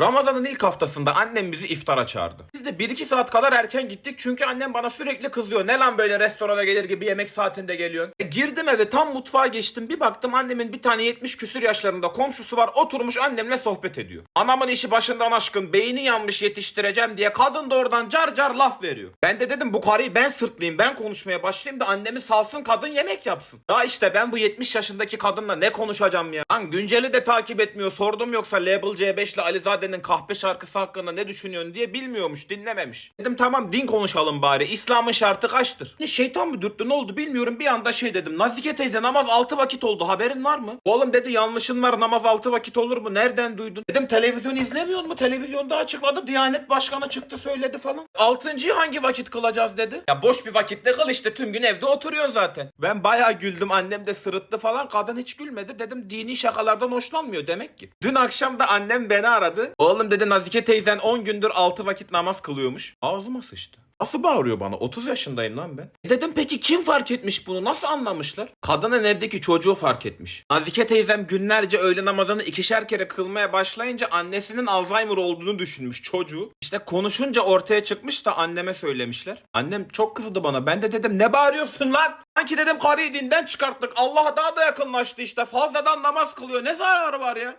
Ramazan'ın ilk haftasında annem bizi iftara çağırdı. Biz de 1-2 saat kadar erken gittik çünkü annem bana sürekli kızıyor. Ne lan böyle restorana gelir gibi yemek saatinde geliyorsun. E, girdim eve tam mutfağa geçtim bir baktım annemin bir tane 70 küsür yaşlarında komşusu var oturmuş annemle sohbet ediyor. Anamın işi başından aşkın beyni yanmış yetiştireceğim diye kadın da oradan car car laf veriyor. Ben de dedim bu karıyı ben sırtlayayım ben konuşmaya başlayayım da annemi salsın kadın yemek yapsın. Daha işte ben bu 70 yaşındaki kadınla ne konuşacağım ya. Lan günceli de takip etmiyor sordum yoksa Label C5 ile Alizade'nin kahpe şarkısı hakkında ne düşünüyorsun diye bilmiyormuş dinlememiş. Dedim tamam din konuşalım bari İslam'ın şartı kaçtır? Ne şeytan mı dürttü ne oldu bilmiyorum bir anda şey dedim. Nazike teyze namaz 6 vakit oldu haberin var mı? Oğlum dedi yanlışın var namaz 6 vakit olur mu? Nereden duydun? Dedim televizyon izlemiyor mu? Televizyonda açıkladı. Diyanet Başkanı çıktı söyledi falan. Altıncıyı hangi vakit kılacağız dedi. Ya boş bir vakitte kıl işte tüm gün evde oturuyorsun zaten. Ben bayağı güldüm annem de sırıttı falan. Kadın hiç gülmedi. Dedim dini şakalardan hoşlanmıyor demek ki. Dün akşam da annem beni aradı. Oğlum dedi Nazike teyzen 10 gündür 6 vakit namaz kılıyormuş. Ağzıma sıçtı. Nasıl bağırıyor bana? 30 yaşındayım lan ben. E Dedim peki kim fark etmiş bunu? Nasıl anlamışlar? Kadının evdeki çocuğu fark etmiş. Nazike teyzem günlerce öğle namazını ikişer kere kılmaya başlayınca annesinin Alzheimer olduğunu düşünmüş çocuğu. İşte konuşunca ortaya çıkmış da anneme söylemişler. Annem çok kızdı bana. Ben de dedim ne bağırıyorsun lan? Sanki dedim karıyı dinden çıkarttık. Allah'a daha da yakınlaştı işte. Fazladan namaz kılıyor. Ne zararı var ya?